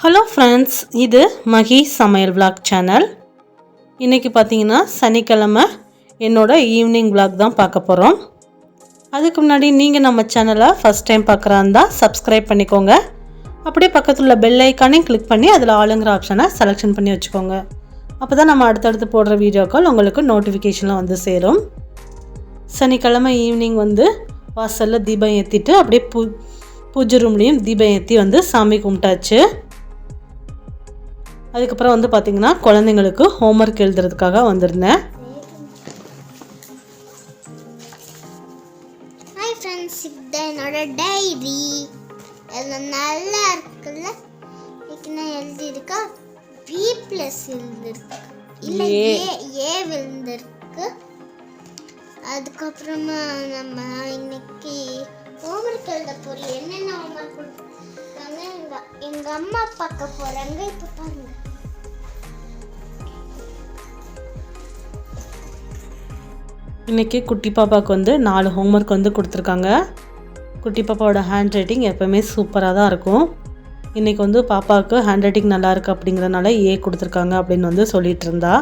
Hello friends இது மகி சமையல் vlog channel இன்றைக்கி பார்த்தீங்கன்னா சனிக்கிழமை. என்னோடய ஈவினிங் விளாக் தான் பார்க்க போகிறோம் அதுக்கு முன்னாடி நீங்கள் நம்ம சேனலை ஃபஸ்ட் டைம் பார்க்குறாருந்தா சப்ஸ்கிரைப் பண்ணிக்கோங்க. அப்படியே பக்கத்தில் உள்ள பெல் ஐக்கானையும் கிளிக் பண்ணி அதில் ஆளுங்கிற ஆப்ஷனை செலெக்ஷன் பண்ணி வச்சுக்கோங்க. அப்போ தான் நம்ம அடுத்தடுத்து போடுற வீடியோக்கள் உங்களுக்கு நோட்டிஃபிகேஷனில் வந்து சேரும். சனிக்கிழமை ஈவினிங் வந்து வாசலில் தீபம் ஏற்றிட்டு அப்படியே பூ பூஜை ரூம்லேயும் தீபம் ஏற்றி வந்து சாமி கும்பிட்டாச்சு. அதுக்கப்புறம் வந்து பார்த்திங்கன்னா குழந்தைங்களுக்கு ஹோம்ஒர்க் எழுதுறதுக்காக வந்திருந்தேன். ஹாய் ஃப்ரெண்ட்ஸ் இதுதான் என்னோட டைரி எல்லாம் நல்லா இருக்குல்ல? இன்னைக்கு நான் எழுதியிருக்கா? பி ப்ளஸ் எழுதிருக்கு இல்லை ஏ. ஏ விழுந்திருக்கு. அதுக்கப்புறமா நம்ம இன்னைக்கு ஹோம்ஒர்க் எழுத போகிறோம் என்னென்ன ஹோம்ஒர்க் கொடுத்துருக்காங்க? எங்கள் எங்கள் அம்மா பார்க்க போகிறாங்க இப்போ பாருங்க. இன்றைக்கி குட்டி பாப்பாவுக்கு வந்து நாலு ஹோம்ஒர்க் வந்து கொடுத்துருக்காங்க. குட்டி பாப்பாவோட ஹேண்ட் ரைட்டிங் எப்போவுமே சூப்பராக தான் இருக்கும். இன்றைக்கி வந்து பாப்பாவுக்கு ஹேண்ட் ரைட்டிங் நல்லா இருக்கு அப்படிங்கிறனால ஏ கொடுத்துருக்காங்க அப்படின்னு வந்து சொல்லிகிட்டு இருந்தா.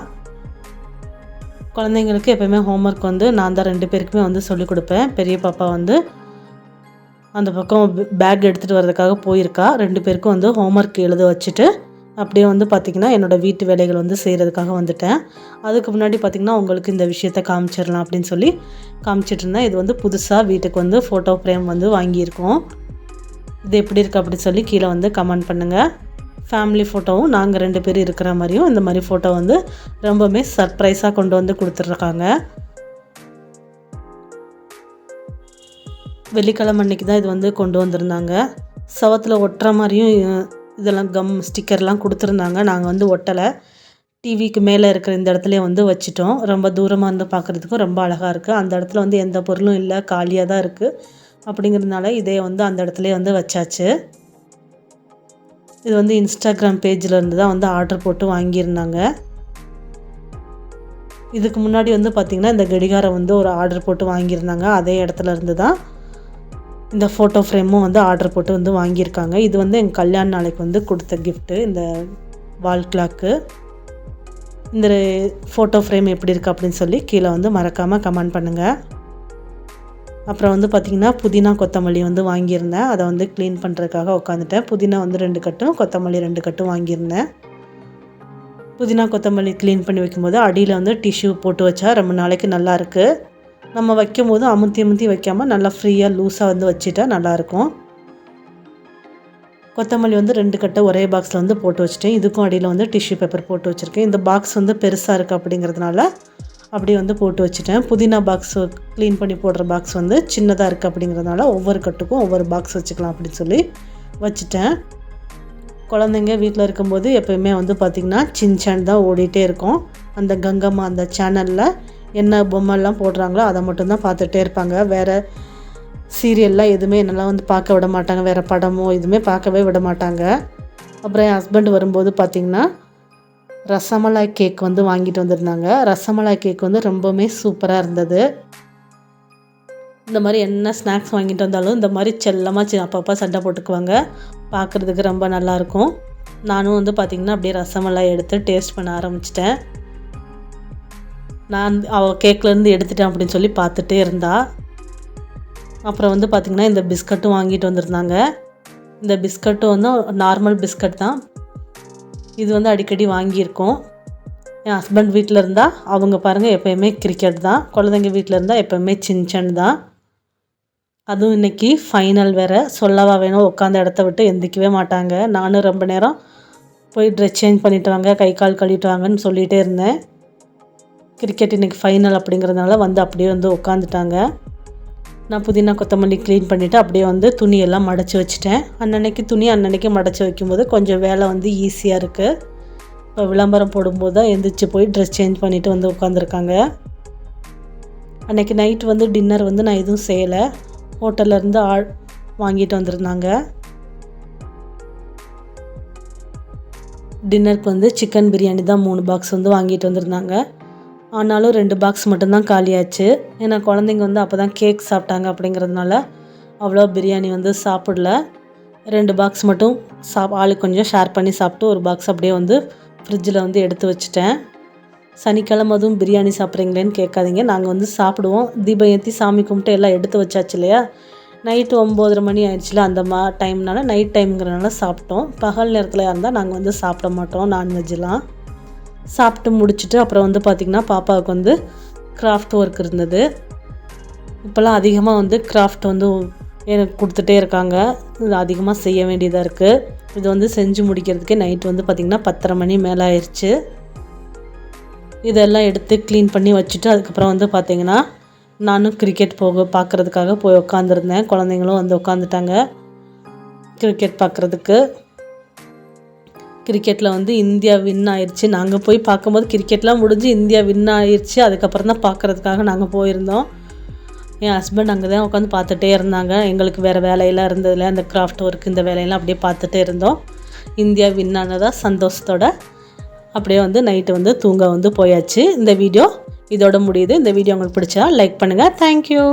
குழந்தைங்களுக்கு எப்போயுமே ஹோம்ஒர்க் வந்து நான் தான் ரெண்டு பேருக்குமே வந்து சொல்லிக் கொடுப்பேன். பெரிய பாப்பா வந்து அந்த பக்கம் பேக் எடுத்துகிட்டு வர்றதுக்காக போயிருக்கா. ரெண்டு பேருக்கும் வந்து ஹோம்ஒர்க் எழுத வச்சுட்டு அப்படியே வந்து பார்த்திங்கன்னா என்னோடய வீட்டு வேலைகள் வந்து செய்கிறதுக்காக வந்துட்டேன். அதுக்கு முன்னாடி பார்த்திங்கன்னா உங்களுக்கு இந்த விஷயத்த காமிச்சிடலாம் அப்படின்னு சொல்லி காமிச்சிட்டு இருந்தேன் இது வந்து புதுசாக வீட்டுக்கு வந்து ஃபோட்டோ ஃப்ரேம் வந்து வாங்கியிருக்கோம். இது எப்படி இருக்குது அப்படின்னு சொல்லி கீழே வந்து கமெண்ட் பண்ணுங்கள் ஃபேமிலி ஃபோட்டோவும் நாங்கள் ரெண்டு பேர் இருக்கிற மாதிரியும் இந்த மாதிரி ஃபோட்டோ வந்து ரொம்பவுமே சர்ப்ரைஸாக கொண்டு வந்து கொடுத்துட்ருக்காங்க. வெள்ளிக்கிழமை அன்னைக்கு தான் இது வந்து கொண்டு வந்திருந்தாங்க. சவத்தில் ஒட்டுற மாதிரியும் இதெல்லாம் கம் ஸ்டிக்கர்லாம் கொடுத்துருந்தாங்க. நாங்கள் வந்து ஒட்டலை. டிவிக்கு மேலே இருக்கிற இந்த இடத்துல வந்து வச்சிட்டோம். ரொம்ப தூரமாக இருந்து பார்க்குறதுக்கும் ரொம்ப அழகாக இருக்குது அந்த இடத்துல வந்து எந்த பொருளும் இல்லை. காலியாக தான் இருக்குது அப்படிங்கிறதுனால இதே வந்து அந்த இடத்துல வந்து வச்சாச்சு. இது வந்து இன்ஸ்டாகிராம் பேஜில் இருந்து தான் வந்து ஆர்டர் போட்டு வாங்கியிருந்தாங்க. இதுக்கு முன்னாடி வந்து பார்த்திங்கன்னா இந்த கடிகாரம் வந்து ஒரு ஆர்டர் போட்டு வாங்கியிருந்தாங்க. அதே இடத்துல இருந்து தான். இந்த ஃபோட்டோ ஃப்ரேமும் வந்து ஆர்டர் போட்டு வந்து வாங்கியிருக்காங்க. இது வந்து எங்கள் கல்யாண நாளைக்கு வந்து கொடுத்த கிஃப்ட்டு இந்த வால் கிளாக்கு இந்த ஃபோட்டோ ஃப்ரேம் எப்படி இருக்குது அப்படின்னு சொல்லி கீழே வந்து மறக்காமல் கமெண்ட் பண்ணுங்கள் அப்புறம் வந்து பார்த்திங்கன்னா புதினா கொத்தமல்லி வந்து வாங்கியிருந்தேன். அதை வந்து க்ளீன் பண்ணுறதுக்காக உட்காந்துட்டேன் புதினா வந்து ரெண்டு கட்டும் கொத்தமல்லி ரெண்டு கட்டும் வாங்கியிருந்தேன். புதினா கொத்தமல்லி க்ளீன் பண்ணி வைக்கும்போது அடியில் வந்து டிஷ்யூ போட்டு வச்சா ரொம்ப நாளைக்கு நல்லாயிருக்கு நம்ம வைக்கும் போது அமுத்தி அமுத்தி வைக்காமல் நல்லா ஃப்ரீயாக லூஸாக வந்து வச்சுட்டா நல்லாயிருக்கும். கொத்தமல்லி வந்து ரெண்டு கட்டை ஒரே பாக்ஸில் வந்து போட்டு வச்சுட்டேன். இதுக்கும் அடியில் வந்து டிஷ்யூ பேப்பர் போட்டு வச்சுருக்கேன். இந்த பாக்ஸ் வந்து பெருசாக இருக்குது அப்படிங்கிறதுனால அப்படியே வந்து போட்டு வச்சுட்டேன். புதினா பாக்ஸ் க்ளீன் பண்ணி போடுற பாக்ஸ் வந்து சின்னதாக இருக்குது அப்படிங்கிறதுனால ஒவ்வொரு கட்டுக்கும் ஒவ்வொரு பாக்ஸ் வச்சுக்கலாம் அப்படின்னு சொல்லி வச்சுட்டேன். குழந்தைங்க வீட்டில் இருக்கும்போது எப்போயுமே வந்து பார்த்திங்கன்னா சின்சான் தான் ஓடிட்டே இருக்கும். அந்த கங்கம்மா அந்த சேனலில் என்ன பொம்மைலாம் போடுறாங்களோ அதை மட்டும்தான் பார்த்துட்டே இருப்பாங்க. வேறு சீரியல்லாம் எதுவுமே என்னெல்லாம் வந்து பார்க்க விட மாட்டாங்க. வேறு படமோ எதுவுமே பார்க்கவே விட மாட்டாங்க. அப்புறம் என் ஹஸ்பண்ட் வரும்போது பார்த்திங்கன்னா ரசமலாய் கேக் வந்து வாங்கிட்டு வந்திருந்தாங்க. ரசமலாய் கேக் வந்து ரொம்பவுமே சூப்பராக இருந்தது. இந்த மாதிரி என்ன ஸ்நாக்ஸ் வாங்கிட்டு வந்தாலும் இந்த மாதிரி செல்லமாக சின்ன அப்பப்போ சண்டை போட்டுக்குவாங்க. பார்க்குறதுக்கு ரொம்ப நல்லாயிருக்கும் நானும் வந்து பார்த்திங்கன்னா அப்படியே ரசமலாய் எடுத்து டேஸ்ட் பண்ண ஆரம்பிச்சிட்டேன். நான் அவள் கேக்லேருந்து எடுத்துட்டேன் அப்படின்னு சொல்லி பார்த்துட்டே இருந்தா. அப்புறம் வந்து பார்த்திங்கன்னா இந்த பிஸ்கட்டும் வாங்கிட்டு வந்திருந்தாங்க. இந்த பிஸ்கட்டும் வந்து நார்மல் பிஸ்கட் தான். இது வந்து அடிக்கடி வாங்கியிருக்கோம். என் ஹஸ்பண்ட் வீட்டில் இருந்தால் அவங்க பாருங்கள் எப்போயுமே கிரிக்கெட் தான். குழந்தைங்க வீட்டில் இருந்தால் எப்போயுமே சின்சன் தான். அதுவும் இன்றைக்கி ஃபைனல் வேறு. சொல்லவா வேணும் உட்காந்த இடத்த விட்டு எந்திக்கவே மாட்டாங்க. நானும் ரொம்ப நேரம் போய் ட்ரெஸ் சேஞ்ச் பண்ணிட்டு வாங்க கை கால் கழுவிட்டு வாங்கன்னு சொல்லிகிட்டே இருந்தேன். கிரிக்கெட் இன்றைக்கி ஃபைனல் அப்படிங்கிறதுனால வந்து அப்படியே வந்து உட்காந்துட்டாங்க நான் புதினா கொத்தமல்லி க்ளீன் பண்ணிவிட்டு அப்படியே வந்து துணியெல்லாம் மடச்சி வச்சுட்டேன். அன்னன்னைக்கு துணி அன்னன்னைக்கு மடச்சி வைக்கும்போது கொஞ்சம் வேலை வந்து ஈஸியாக இருக்குது இப்போ விளம்பரம் போடும்போது தான் எந்திரிச்சு போய் ட்ரெஸ் சேஞ்ச் பண்ணிவிட்டு வந்து உட்காந்துருக்காங்க அன்றைக்கி நைட் வந்து டின்னர் வந்து நான் எதுவும் செய்யலை. ஹோட்டல்லேருந்து ஆள் வாங்கிட்டு வந்திருந்தாங்க. டின்னருக்கு வந்து சிக்கன் பிரியாணி தான் மூணு பாக்ஸ் வந்து வாங்கிட்டு வந்திருந்தாங்க. ஆனாலும் ரெண்டு பாக்ஸ் மட்டும்தான் காலியாச்சு. ஏன்னா குழந்தைங்க வந்து அப்போ தான் கேக் சாப்பிட்டாங்க அப்படிங்கிறதுனால அவ்வளோ பிரியாணி வந்து சாப்பிடல. ரெண்டு பாக்ஸ் மட்டும் சாப் ஆளுக்கு கொஞ்சம் ஷேர் பண்ணி சாப்பிட்டு ஒரு பாக்ஸ் அப்படியே வந்து ஃப்ரிட்ஜில் வந்து எடுத்து வச்சுட்டேன். சனிக்கிழமை அதுவும் பிரியாணி சாப்பிட்றீங்களேன்னு கேட்காதீங்க. நாங்கள் வந்து சாப்பிடுவோம். தீபம் ஏற்றி சாமி கும்பிட்டு எல்லாம் எடுத்து வச்சாச்சு இல்லையா? நைட்டு ஒம்போதரை மணி ஆயிடுச்சுல அந்த மா டைம்னால நைட் டைம்ங்கிறனால சாப்பிட்டோம். பகல் நேரத்தில் இருந்தால் நாங்கள் வந்து சாப்பிட மாட்டோம். நான்வெஜ்லாம் சாப்பிட்டு முடிச்சுட்டு அப்புறம் வந்து பார்த்திங்கன்னா பாப்பாவுக்கு வந்து கிராஃப்ட் ஒர்க் இருந்தது. இப்போல்லாம் அதிகமாக வந்து கிராஃப்ட் வந்து எனக்கு கொடுத்துட்டே இருக்காங்க. இது அதிகமாக செய்ய வேண்டியதாக இருக்குது இது வந்து செஞ்சு முடிக்கிறதுக்கே நைட் வந்து பார்த்திங்கன்னா பத்தரை மணி மேலே ஆயிடுச்சு இதெல்லாம் எடுத்து க்ளீன் பண்ணி வச்சுட்டு அதுக்கப்புறம் வந்து பார்த்திங்கன்னா நானும் கிரிக்கெட் போக பார்க்குறதுக்காக போய் உட்காந்துருந்தேன் குழந்தைங்களும் வந்து உட்காந்துட்டாங்க கிரிக்கெட் பார்க்குறதுக்கு கிரிக்கெட்டில் வந்து இந்தியா வின் ஆயிடுச்சு நாங்கள் போய் பார்க்கும்போது கிரிக்கெட்லாம் முடிஞ்சு இந்தியா வின் ஆயிடுச்சு அதுக்கப்புறம் தான் பார்க்குறதுக்காக நாங்கள் போயிருந்தோம். என் ஹஸ்பண்ட் அங்கே தான் உட்காந்து பார்த்துட்டே இருந்தாங்க. எங்களுக்கு வேறு வேலையெல்லாம் இருந்ததில்ல. அந்த கிராஃப்ட் ஒர்க் இந்த வேலையெல்லாம் அப்படியே பார்த்துட்டே இருந்தோம். இந்தியா வின் ஆனதாக சந்தோஷத்தோட அப்படியே வந்து நைட்டு வந்து தூங்க வந்து போயாச்சு. இந்த வீடியோ இதோட முடியுது. இந்த வீடியோ உங்களுக்கு பிடிச்சா லைக் பண்ணுங்கள் தேங்க்யூ